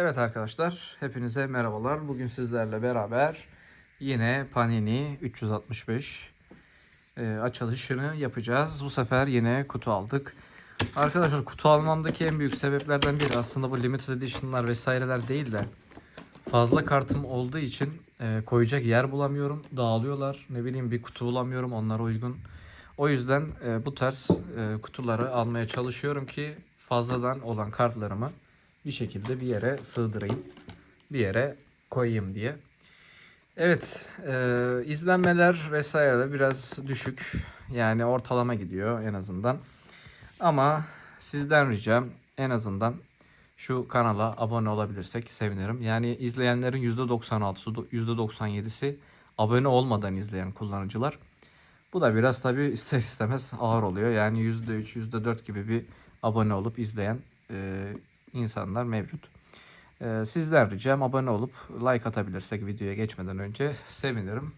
Evet arkadaşlar, hepinize merhabalar. Bugün sizlerle beraber yine Panini 365 e, açılışını yapacağız. Bu sefer yine kutu aldık. Arkadaşlar kutu almamdaki en büyük sebeplerden biri aslında bu limited edition'lar vesaireler değil de fazla kartım olduğu için e, koyacak yer bulamıyorum. Dağılıyorlar. Ne bileyim bir kutu bulamıyorum onlara uygun. O yüzden e, bu tarz e, kutuları almaya çalışıyorum ki fazladan olan kartlarımı bir şekilde bir yere sığdırayım. Bir yere koyayım diye. Evet, e, izlenmeler vesaire de biraz düşük. Yani ortalama gidiyor en azından. Ama sizden ricam en azından şu kanala abone olabilirsek sevinirim. Yani izleyenlerin %96'sı, %97'si abone olmadan izleyen kullanıcılar. Bu da biraz tabii ister istemez ağır oluyor. Yani %3, %4 gibi bir abone olup izleyen e, insanlar mevcut. E, sizden ricam abone olup like atabilirsek videoya geçmeden önce sevinirim.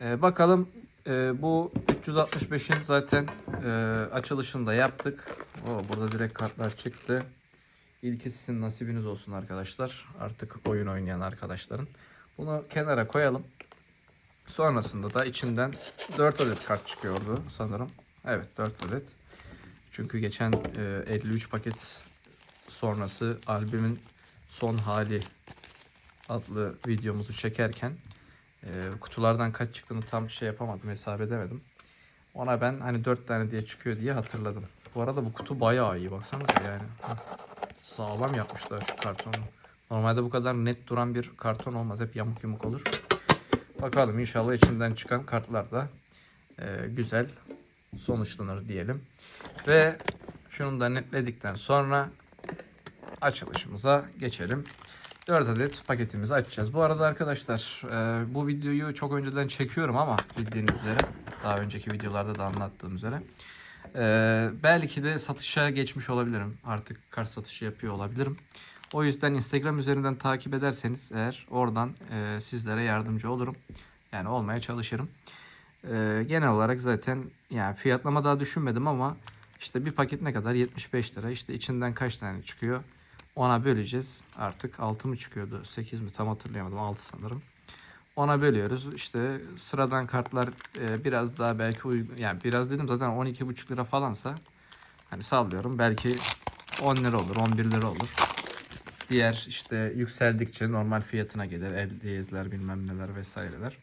E, bakalım e, bu 365'in zaten e, açılışını da yaptık. Oo, burada direkt kartlar çıktı. İlki sizin nasibiniz olsun arkadaşlar. Artık oyun oynayan arkadaşların. Bunu kenara koyalım. Sonrasında da içinden 4 adet kart çıkıyordu sanırım. Evet 4 adet. Çünkü geçen e, 53 paket sonrası albümün son hali adlı videomuzu çekerken e, kutulardan kaç çıktığını tam şey yapamadım hesap edemedim. Ona ben hani 4 tane diye çıkıyor diye hatırladım. Bu arada bu kutu bayağı iyi baksanıza yani. Sağlam yapmışlar şu kartonu. Normalde bu kadar net duran bir karton olmaz. Hep yamuk yumuk olur. Bakalım inşallah içinden çıkan kartlar da e, güzel sonuçlanır diyelim. Ve şunu da netledikten sonra açılışımıza geçelim. 4 adet paketimizi açacağız. Bu arada arkadaşlar e, bu videoyu çok önceden çekiyorum ama bildiğiniz üzere daha önceki videolarda da anlattığım üzere. E, belki de satışa geçmiş olabilirim. Artık kart satışı yapıyor olabilirim. O yüzden Instagram üzerinden takip ederseniz eğer oradan e, sizlere yardımcı olurum. Yani olmaya çalışırım. E, genel olarak zaten yani fiyatlama daha düşünmedim ama işte bir paket ne kadar? 75 lira. İşte içinden kaç tane çıkıyor? Ona böleceğiz. Artık 6 mı çıkıyordu? 8 mi? Tam hatırlayamadım. 6 sanırım. Ona bölüyoruz. İşte sıradan kartlar e, biraz daha belki uygun. Yani biraz dedim zaten 12,5 lira falansa hani sallıyorum. Belki 10 lira olur, 11 lira olur. Diğer işte yükseldikçe normal fiyatına gelir. El diyezler bilmem neler vesaireler.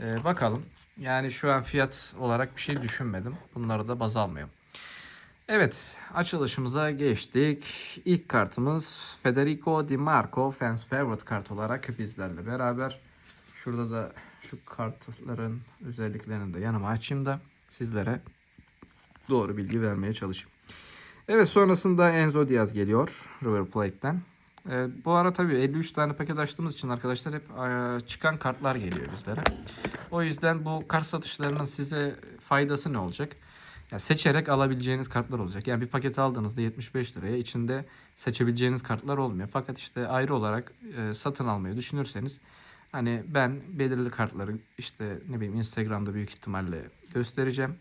Ee, bakalım. Yani şu an fiyat olarak bir şey düşünmedim. Bunları da baz almayalım. Evet açılışımıza geçtik. İlk kartımız Federico Di Marco Fans Favorite kart olarak bizlerle beraber. Şurada da şu kartların özelliklerini de yanıma açayım da sizlere doğru bilgi vermeye çalışayım. Evet sonrasında Enzo Diaz geliyor River Plate'den. Ee, bu ara tabii 53 tane paket açtığımız için arkadaşlar hep e, çıkan kartlar geliyor bizlere. O yüzden bu kart satışlarının size faydası ne olacak? Ya seçerek alabileceğiniz kartlar olacak. Yani bir paket aldığınızda 75 liraya içinde seçebileceğiniz kartlar olmuyor. Fakat işte ayrı olarak e, satın almayı düşünürseniz hani ben belirli kartları işte ne bileyim Instagram'da büyük ihtimalle göstereceğim.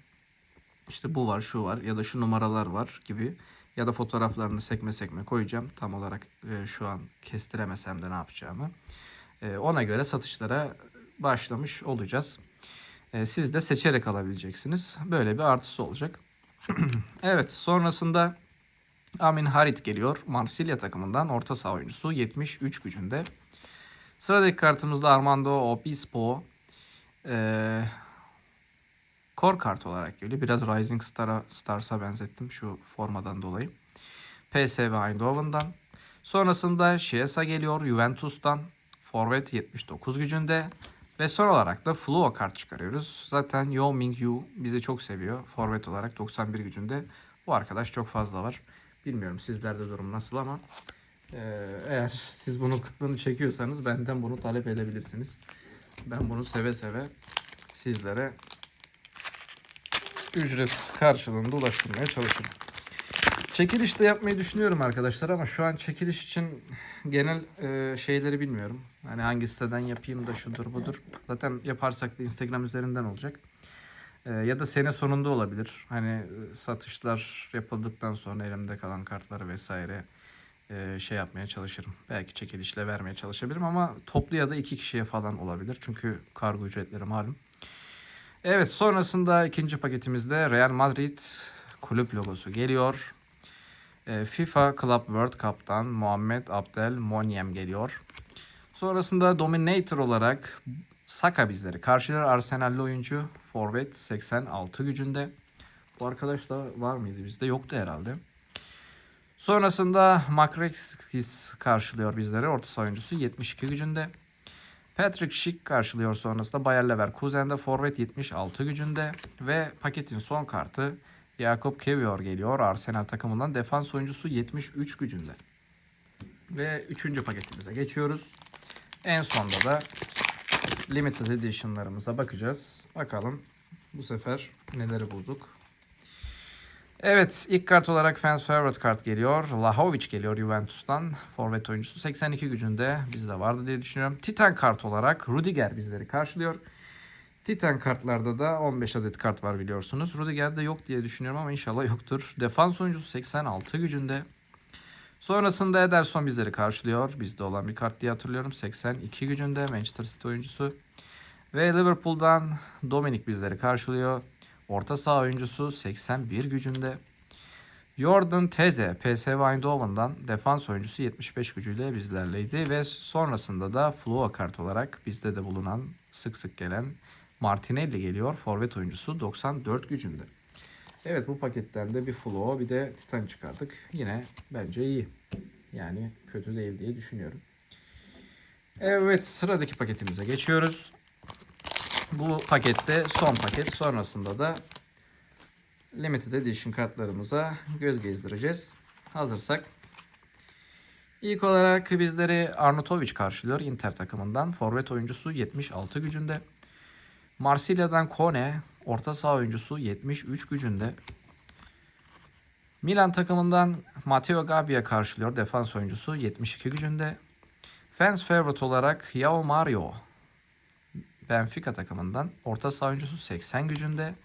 İşte bu var, şu var ya da şu numaralar var gibi ya da fotoğraflarını sekme sekme koyacağım. Tam olarak e, şu an kestiremesem de ne yapacağımı. E, ona göre satışlara başlamış olacağız. E, siz de seçerek alabileceksiniz. Böyle bir artısı olacak. evet sonrasında Amin Harit geliyor. Marsilya takımından orta saha oyuncusu 73 gücünde. Sıradaki kartımızda Armando Obispo. Ee, core kart olarak geliyor. Biraz Rising Star'a Stars'a benzettim şu formadan dolayı. PSV Eindhoven'dan. Sonrasında Chiesa geliyor Juventus'tan. Forvet 79 gücünde. Ve son olarak da Fluo kart çıkarıyoruz. Zaten Yo Ming Yu bizi çok seviyor. Forvet olarak 91 gücünde. Bu arkadaş çok fazla var. Bilmiyorum sizlerde durum nasıl ama e, eğer siz bunun kıtlığını çekiyorsanız benden bunu talep edebilirsiniz. Ben bunu seve seve sizlere ücret karşılığında ulaştırmaya çalışırım. Çekiliş de yapmayı düşünüyorum arkadaşlar ama şu an çekiliş için genel e, şeyleri bilmiyorum. Hani hangi siteden yapayım da şudur budur. Zaten yaparsak da Instagram üzerinden olacak. E, ya da sene sonunda olabilir. Hani e, satışlar yapıldıktan sonra elimde kalan kartları vesaire e, şey yapmaya çalışırım. Belki çekilişle vermeye çalışabilirim ama toplu ya da iki kişiye falan olabilir. Çünkü kargo ücretleri malum. Evet sonrasında ikinci paketimizde Real Madrid kulüp logosu geliyor. E, FIFA Club World Cup'tan Muhammed Abdel Monyem geliyor. Sonrasında Dominator olarak Saka bizleri karşılıyor. Arsenal'li oyuncu. Forvet 86 gücünde. Bu arkadaş da var mıydı bizde? Yoktu herhalde. Sonrasında Makrexkis karşılıyor bizleri. Orta saha oyuncusu 72 gücünde. Patrick Schick karşılıyor sonrasında Bayer Leverkusen'de forvet 76 gücünde ve paketin son kartı Jakob Kevior geliyor Arsenal takımından defans oyuncusu 73 gücünde. Ve üçüncü paketimize geçiyoruz. En sonda da limited edition'larımıza bakacağız. Bakalım bu sefer neleri bulduk. Evet ilk kart olarak fans favorite kart geliyor. Lahovic geliyor Juventus'tan. Forvet oyuncusu 82 gücünde bizde vardı diye düşünüyorum. Titan kart olarak Rudiger bizleri karşılıyor. Titan kartlarda da 15 adet kart var biliyorsunuz. Rudiger'de yok diye düşünüyorum ama inşallah yoktur. Defans oyuncusu 86 gücünde. Sonrasında Ederson bizleri karşılıyor. Bizde olan bir kart diye hatırlıyorum. 82 gücünde Manchester City oyuncusu. Ve Liverpool'dan Dominic bizleri karşılıyor. Orta saha oyuncusu 81 gücünde. Jordan Teze PSV Eindhoven'dan defans oyuncusu 75 gücüyle bizlerleydi ve sonrasında da Floa kart olarak bizde de bulunan sık sık gelen Martinelli geliyor. Forvet oyuncusu 94 gücünde. Evet bu paketten de bir Floa bir de Titan çıkardık. Yine bence iyi. Yani kötü değil diye düşünüyorum. Evet sıradaki paketimize geçiyoruz. Bu pakette son paket. Sonrasında da Limited Edition kartlarımıza göz gezdireceğiz. Hazırsak. İlk olarak bizleri Arnautovic karşılıyor Inter takımından. Forvet oyuncusu 76 gücünde. Marsilya'dan Kone orta saha oyuncusu 73 gücünde. Milan takımından Matteo Gabbia karşılıyor defans oyuncusu 72 gücünde. Fans favorite olarak Yao Mario Benfica takımından. Orta saha oyuncusu 80 gücünde.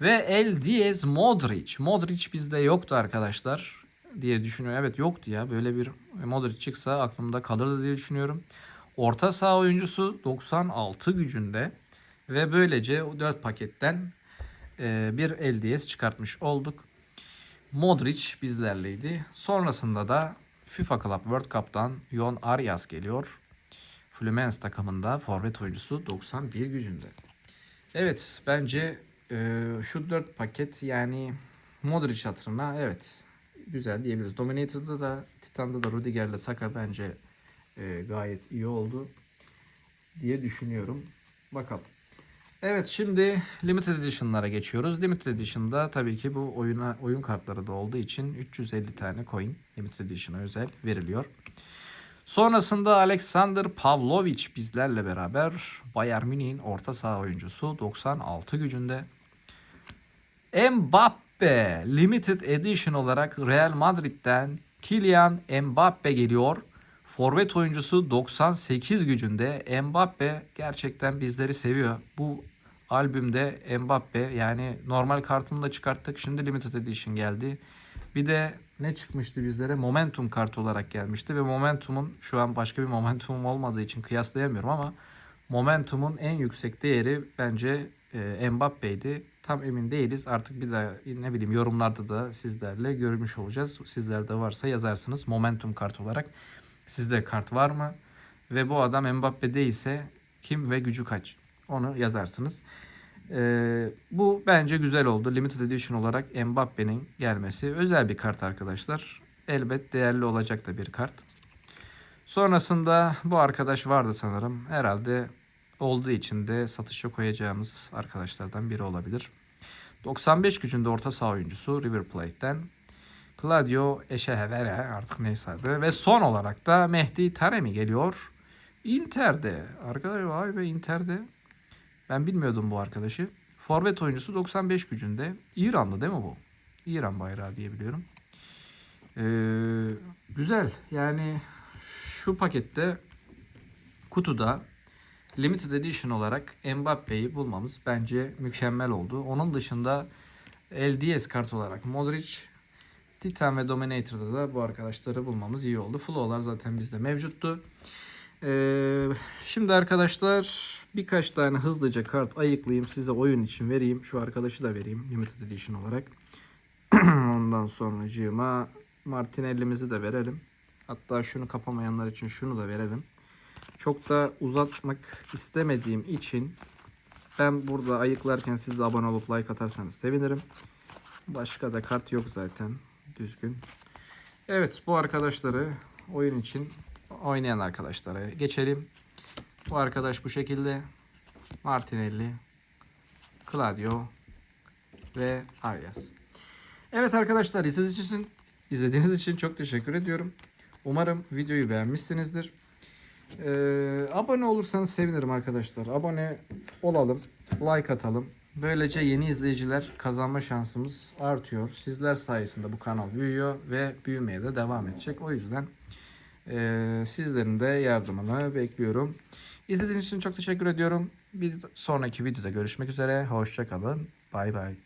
Ve El Diaz Modric. Modric bizde yoktu arkadaşlar diye düşünüyorum. Evet yoktu ya. Böyle bir Modric çıksa aklımda kalırdı diye düşünüyorum. Orta saha oyuncusu 96 gücünde. Ve böylece o 4 paketten e, bir Diaz çıkartmış olduk. Modric bizlerleydi. Sonrasında da FIFA Club World Cup'tan Jon Arias geliyor. Fluminense takımında forvet oyuncusu 91 gücünde. Evet bence e, şu 4 paket yani Modric hatırına evet güzel diyebiliriz. Dominator'da da Titan'da da Rudiger'le Saka bence e, gayet iyi oldu diye düşünüyorum. Bakalım. Evet şimdi Limited Edition'lara geçiyoruz. Limited Edition'da tabii ki bu oyuna oyun kartları da olduğu için 350 tane coin Limited Edition'a özel veriliyor. Sonrasında Alexander Pavlovic bizlerle beraber Bayern Münih'in orta saha oyuncusu 96 gücünde. Mbappe Limited Edition olarak Real Madrid'den Kylian Mbappe geliyor. Forvet oyuncusu 98 gücünde. Mbappe gerçekten bizleri seviyor. Bu albümde Mbappe yani normal kartını da çıkarttık. Şimdi Limited Edition geldi. Bir de ne çıkmıştı bizlere? Momentum kartı olarak gelmişti ve Momentum'un şu an başka bir Momentum'um olmadığı için kıyaslayamıyorum ama Momentum'un en yüksek değeri bence e, Mbappe'ydi. Tam emin değiliz. Artık bir daha ne bileyim yorumlarda da sizlerle görmüş olacağız. Sizlerde varsa yazarsınız Momentum kart olarak. Sizde kart var mı? Ve bu adam Mbappe değilse kim ve gücü kaç? Onu yazarsınız. Ee, bu bence güzel oldu. Limited Edition olarak Mbappe'nin gelmesi. Özel bir kart arkadaşlar. Elbet değerli olacak da bir kart. Sonrasında bu arkadaş vardı sanırım. Herhalde olduğu için de satışa koyacağımız arkadaşlardan biri olabilir. 95 gücünde orta saha oyuncusu River Plate'den. Claudio Echeverri artık neyse adı. Ve son olarak da Mehdi Taremi geliyor. Inter'de. Arkadaş vay be Inter'de. Ben bilmiyordum bu arkadaşı. Forvet oyuncusu 95 gücünde. İranlı değil mi bu? İran bayrağı diye biliyorum. Ee, güzel. Yani şu pakette kutuda Limited Edition olarak Mbappe'yi bulmamız bence mükemmel oldu. Onun dışında LDS kart olarak Modric Titan ve Dominator'da da bu arkadaşları bulmamız iyi oldu. Flow'lar zaten bizde mevcuttu. Ee, şimdi arkadaşlar birkaç tane hızlıca kart ayıklayayım. Size oyun için vereyim. Şu arkadaşı da vereyim. Limited Edition olarak. Ondan sonra Martinelli'mizi de verelim. Hatta şunu kapamayanlar için şunu da verelim. Çok da uzatmak istemediğim için ben burada ayıklarken siz de abone olup like atarsanız sevinirim. Başka da kart yok zaten. Düzgün. Evet bu arkadaşları oyun için oynayan arkadaşlara geçelim. Bu arkadaş bu şekilde. Martinelli, Claudio ve Arias. Evet arkadaşlar izlediğiniz için, izlediğiniz için çok teşekkür ediyorum. Umarım videoyu beğenmişsinizdir. Ee, abone olursanız sevinirim arkadaşlar. Abone olalım, like atalım. Böylece yeni izleyiciler kazanma şansımız artıyor. Sizler sayesinde bu kanal büyüyor ve büyümeye de devam edecek. O yüzden ee, sizlerin de yardımını bekliyorum. İzlediğiniz için çok teşekkür ediyorum. Bir sonraki videoda görüşmek üzere. Hoşçakalın. Bay bay.